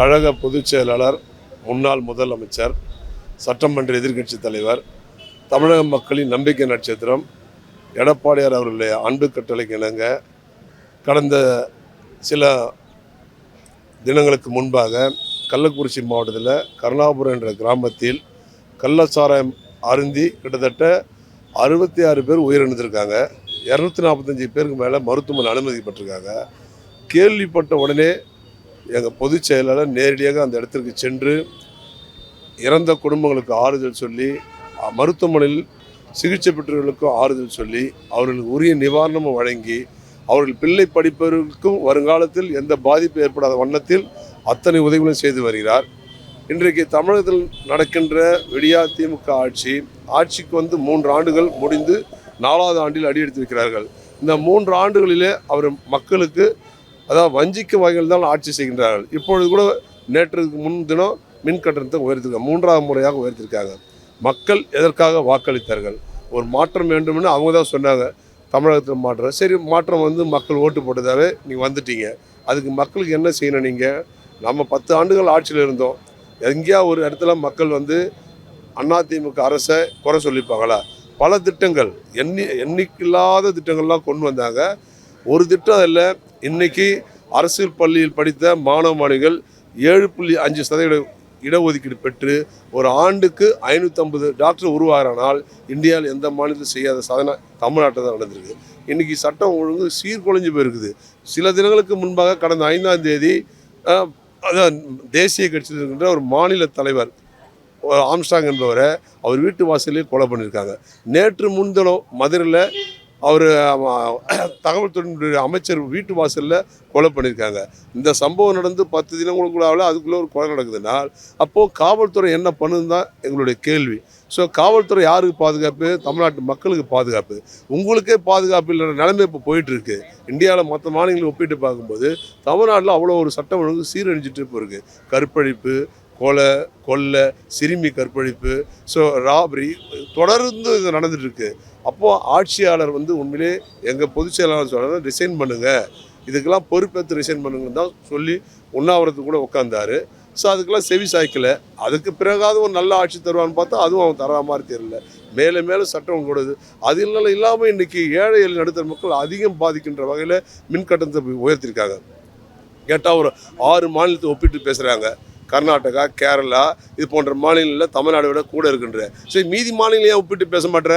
கழக பொதுச் செயலாளர் முன்னாள் முதலமைச்சர் சட்டமன்ற எதிர்க்கட்சி தலைவர் தமிழக மக்களின் நம்பிக்கை நட்சத்திரம் எடப்பாடியார் அவர்களுடைய அன்பு கட்டளைக்கு இணங்க கடந்த சில தினங்களுக்கு முன்பாக கள்ளக்குறிச்சி மாவட்டத்தில் கருணாபுரம் என்ற கிராமத்தில் கள்ளச்சாராயம் அருந்தி கிட்டத்தட்ட அறுபத்தி ஆறு பேர் உயிரிழந்திருக்காங்க. இரநூத்தி நாற்பத்தஞ்சு பேருக்கு மேலே மருத்துவமனை அனுமதிக்கப்பட்டிருக்காங்க. கேள்விப்பட்ட உடனே எங்கள் பொதுச் செயலாளர் நேரடியாக அந்த இடத்திற்கு சென்று இறந்த குடும்பங்களுக்கு ஆறுதல் சொல்லி மருத்துவமனையில் சிகிச்சை பெற்றவர்களுக்கும் ஆறுதல் சொல்லி அவர்களுக்கு உரிய நிவாரணமும் வழங்கி அவர்கள் பிள்ளை படிப்பவர்களுக்கும் வருங்காலத்தில் எந்த பாதிப்பு ஏற்படாத வண்ணத்தில் அத்தனை உதவிகளும் செய்து வருகிறார். இன்றைக்கு தமிழகத்தில் நடக்கின்ற விடியா திமுக ஆட்சி ஆட்சிக்கு வந்து மூன்று ஆண்டுகள் முடிந்து நாலாவது ஆண்டில் அடியெடுத்திருக்கிறார்கள். இந்த மூன்று ஆண்டுகளிலே அவர் மக்களுக்கு அதாவது வஞ்சிக்க வகையில் தான் ஆட்சி செய்கின்றார்கள். இப்பொழுது கூட நேற்றுக்கு முன்தினம் மின் கட்டணத்தை உயர்த்திருக்காங்க. மூன்றாவது முறையாக உயர்த்திருக்காங்க. மக்கள் எதற்காக வாக்களித்தார்கள்? ஒரு மாற்றம் வேண்டும்னு அவங்க தான் சொன்னாங்க. தமிழகத்தில் மாற்றம். சரி மாற்றம் வந்து மக்கள் ஓட்டு போட்டதாவே நீங்கள் வந்துட்டீங்க. அதுக்கு மக்களுக்கு என்ன செய்யணும் நீங்கள் நம்ம பத்து ஆண்டுகள் ஆட்சியில் இருந்தோம். எங்கேயா ஒரு இடத்துல மக்கள் வந்து அதிமுக அரசை குறை சொல்லிப்பாங்களா? பல திட்டங்கள் எண்ணி எண்ணிக்கில்லாத திட்டங்கள்லாம் கொண்டு வந்தாங்க. ஒரு திட்டம் இல்லை இன்னைக்கு அரசியல் பள்ளியில் படித்த மாணவ மாணவிகள் ஏழு புள்ளி அஞ்சு சதவீத இடஒதுக்கீடு பெற்று ஒரு ஆண்டுக்கு ஐநூற்றம்பது டாக்டர் உருவாகிறானால் இந்தியாவில் எந்த மாநிலத்தில் செய்யாத சாதனை தமிழ்நாட்டில் தான் நடந்திருக்கு. இன்றைக்கி சட்டம் ஒழுங்கு சீர்குலைஞ்சு போயிருக்குது. சில தினங்களுக்கு முன்பாக கடந்த ஐந்தாம் தேதி அதான் தேசிய கட்சியில் இருக்கின்ற ஒரு மாநில தலைவர் ஆம்ஸ்டாங் என்பவரை அவர் வீட்டு வாசலே கொலை பண்ணியிருக்காங்க. நேற்று முன்தினம் மதுரையில் அவர் தகவல் தொழில்நுட்ப அமைச்சர் வீட்டு வாசலில் கொலை பண்ணியிருக்காங்க இந்த சம்பவம் நடந்து பத்து தினங்களுக்குள்ளாவில் அதுக்குள்ளே ஒரு கொலை நடக்குதுனால் அப்போது காவல்துறை என்ன பண்ணுது தான் எங்களுடைய கேள்வி. ஸோ காவல்துறை யாருக்கு பாதுகாப்பு? தமிழ்நாட்டு மக்களுக்கு பாதுகாப்பு. உங்களுக்கே பாதுகாப்பு இல்லைன்ற நிலைமை இப்போ போயிட்டுருக்கு. இந்தியாவில் மற்ற மாநிலங்களை ஒப்பிட்டு பார்க்கும்போது தமிழ்நாட்டில் அவ்வளோ ஒரு சட்டம் ஒழுங்கு சீரழிஞ்சிட்டு இப்போ கற்பழிப்பு கொலை கொள்ளை சிறுமி கற்பழிப்பு ஸோ ராபரி தொடர்ந்து இது நடந்துட்டுருக்கு. அப்போது ஆட்சியாளர் வந்து உண்மையிலே எங்கள் பொதுச் செயலாளர் சொல்கிறாங்க ரிசைன் பண்ணுங்கள் இதுக்கெல்லாம் பொறுப்பேற்று ரிசைன் பண்ணுங்கன்னு தான் சொல்லி உண்ணாவிரத்து கூட உட்காந்தாரு ஸோ அதுக்கெல்லாம் செவி சாய்க்கல. அதுக்கு பிறகாவது ஒரு நல்ல ஆட்சி தருவான்னு பார்த்தா அதுவும் அவன் தரா மாதிரி தெரியல. மேலே மேலே சட்டம் கூடாது அது இல்லை இல்லாமல் இன்றைக்கி ஏழை ஏழு நடுத்தர மக்கள் அதிகம் பாதிக்கின்ற வகையில் மின் கட்டணத்தை உயர்த்திருக்காங்க கேட்டால் ஒரு ஆறு மாநிலத்தை ஒப்பிட்டு பேசுகிறாங்க கர்நாடகா கேரளா இது போன்ற மாநிலங்களில் தமிழ்நாடை விட கூட இருக்கின்ற. சரி மீதி மாநிலம் ஏன் ஒப்பிட்டு பேச மாட்டேற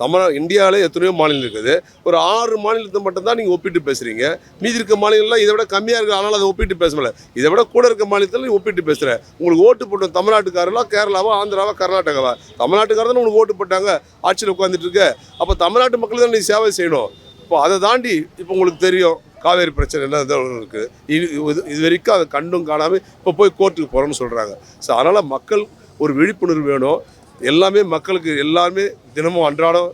தமிழ் இந்தியாவில் எத்தனையோ மாநிலம் இருக்குது. ஒரு ஆறு மாநிலத்தை மட்டும்தான் நீங்கள் ஒப்பிட்டு பேசுகிறீங்க மீதி இருக்க மாநிலம்லாம் இதை விட கம்மியாக இருக்குது அதனால் அதை ஒப்பிட்டு பேசல இதை விட கூட இருக்க மாநிலத்தில் நீ ஒப்பிட்டு பேசுகிற உங்களுக்கு ஓட்டு போட்ட தமிழ்நாட்டுக்காரர்களா கேரளாவா ஆந்திராவா கர்நாடகாவா? தமிழ்நாட்டுக்காரர் தான் உங்களுக்கு ஓட்டு போட்டாங்க. ஆட்சியில் உட்காந்துட்டு இருக்க. அப்போ தமிழ்நாட்டு மக்கள் தான் நீ சேவை செய்யணும். இப்போ அதை தாண்டி இப்போ உங்களுக்கு தெரியும். காவேரி பிரச்சனை என்ன இருக்குது. இது இது- இது வரைக்கும் அதை கண்டும் காணாமல் இப்போ போய் கோர்ட்டுக்கு போகிறோன்னு சொல்கிறாங்க ஸோ அதனால் மக்கள் ஒரு விழிப்புணர்வு வேணும். எல்லாமே மக்களுக்கு எல்லாருமே தினமும் அன்றாடம்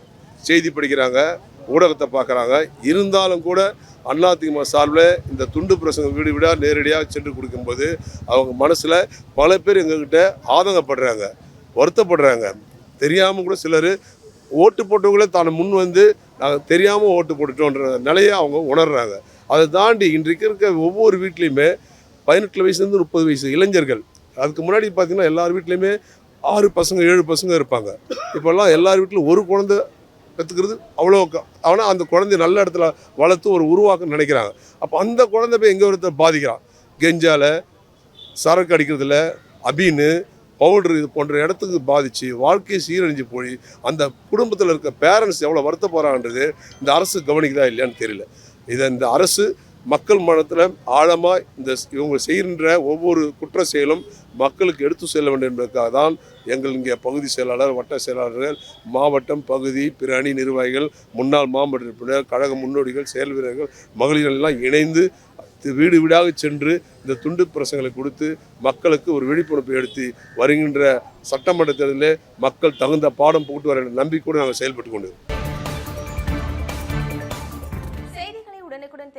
செய்தி படிக்கிறாங்க ஊடகத்தை பார்க்குறாங்க. இருந்தாலும் கூட அதிமுக சார்பில் இந்த துண்டு பிரசங்க வீடு வீடாக நேரடியாக சென்று கொடுக்கும்போது அவங்க மனசில் பல பேர் எங்ககிட்ட ஆதங்கப்படுறாங்க வருத்தப்படுறாங்க. தெரியாமல் கூட சிலர் ஓட்டு போட்டவங்களே தான் முன் வந்து நாங்கள் தெரியாமல் ஓட்டு போட்டுட்டோன்ற நிலையை அவங்க உணர்றாங்க. அதை தாண்டி இன்றைக்கு இருக்க ஒவ்வொரு வீட்லேயுமே பதினெட்டு வயசுலேருந்து முப்பது வயசு இளைஞர்கள். அதுக்கு முன்னாடி பார்த்தீங்கன்னா எல்லார் வீட்லேயுமே ஆறு பசங்க ஏழு பசங்க இருப்பாங்க. இப்போல்லாம் எல்லார் வீட்டிலும் ஒரு குழந்தை கற்றுக்கிறது அவ்வளோ க- ஆனால் அந்த குழந்தைய நல்ல இடத்துல வளர்த்து ஒரு உருவாக்க நினைக்கிறாங்க. அப்போ அந்த குழந்தை போய் எங்கே ஒருத்தர் பாதிக்கிறான்? கெஞ்சால சரக்கு அடிக்கிறதுல அபின்னு பவுடர் இது போன்ற இடத்துக்கு பாதித்து வாழ்க்கையை சீரழிஞ்சு போய் அந்த குடும்பத்தில் இருக்க பேரண்ட்ஸ் எவ்வளோ வருத்த போகிறான்றது இந்த அரசு கவனிக்குதா இல்லையான்னு தெரியல. இதை இந்த அரசு மக்கள் மனத்தில் ஆழமாக இந்த இவங்க செய்கின்ற ஒவ்வொரு குற்ற செயலும் மக்களுக்கு எடுத்து செல்ல வேண்டும் என்பதற்காக தான் எங்கள் இங்கே பகுதி செயலாளர் வட்ட செயலாளர்கள் மாவட்டம் பகுதி பிற அணி நிர்வாகிகள் முன்னாள் மாவட்ட உறுப்பினர் கழக முன்னோடிகள் செயல் வீரர்கள் மகளிர்கள் எல்லாம் இணைந்து வீடு வீடாக சென்று இந்த துண்டு பிரசங்களை கொடுத்து மக்களுக்கு ஒரு விழிப்புணர்வு எடுத்து வருகின்ற சட்டமன்ற தேர்தலில் மக்கள் தகுந்த பாடம் போட்டு வர நம்பிக்கையோடு நாங்கள் செயல்பட்டு கொண்டு